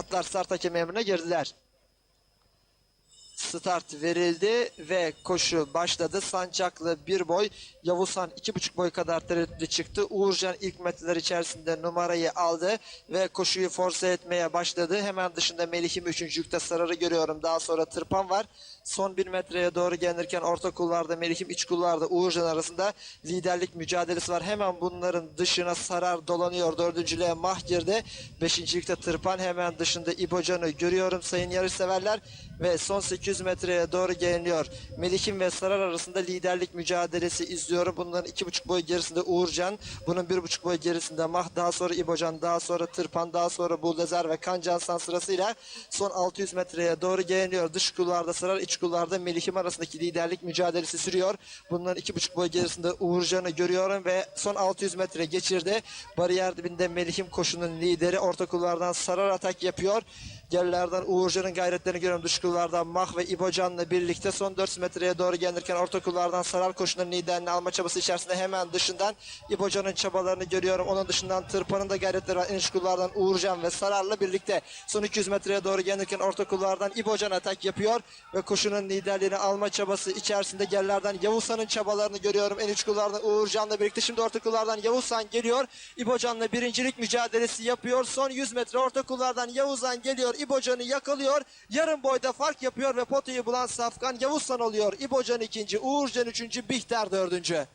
Atlar start hakem emrine girdiler. Start verildi ve koşu başladı. Sancaklı bir boy, Yavuzhan iki buçuk boy kadar tereddütlü çıktı. Uğurcan ilk metreler içerisinde numarayı aldı ve koşuyu force etmeye başladı. Hemen dışında Melih'im üçüncülükte Sarar'ı görüyorum. Daha sonra Tırpan var. Son bir metreye doğru gelirken orta kulvarda Melih'im iç kulvarda Uğurcan arasında liderlik mücadelesi var. Hemen bunların dışına Sarar dolanıyor. Dördüncülüğe Mah girdi. Beşincilikte Tırpan hemen dışında İbocan'ı görüyorum sayın yarışseverler ve son 800 metreye doğru geliniyor. Melih'im ve Sarar arasında liderlik mücadelesi izliyorum. Bunların iki buçuk boy gerisinde Uğurcan, bunun bir buçuk boy gerisinde Mah, daha sonra İbocan, daha sonra Tırpan, daha sonra Buldezer ve Kancansan sırasıyla son 600 metreye doğru geliniyor. Dış kulvarda Sarar, iç kulvarda Melih'im arasındaki liderlik mücadelesi sürüyor. Bunların iki buçuk boy gerisinde Uğurcan'ı görüyorum ve son 600 metre geçirdi. Bariyer dibinde Melih'im koşunun lideri. Orta kulvardan Sarar atak yapıyor. Gerilerden Uğurcan'ın gayretlerini görüyorum. Dış kulvardan Mah ve İbocan'la birlikte son 400 metreye doğru gelirken orta kulvardan Sarar koşunun liderini alma çabası içerisinde hemen dışından İbocan'ın çabalarını görüyorum. Onun dışından Tırpan'ın da gayretleri var. En iç kulvardan Uğurcan ve Sarar'la birlikte son 200 metreye doğru gelirken orta kulvardan İbocan atak yapıyor ve koşunun liderliğini alma çabası içerisinde gerilerden Yavuzhan'ın çabalarını görüyorum. En kulvardan Uğurcan'la birlikte şimdi orta kulvardan Yavuzhan geliyor. İbocan'la birincilik mücadelesi yapıyor. Son 100 metre orta kulvardan Yavuzhan geliyor. İbocan'ı yakalıyor. Yarım boyda fark yapıyor ve potayı bulan Safkan Yavuzhan oluyor. İbocan ikinci, Uğurcan üçüncü, Bihter dördüncü.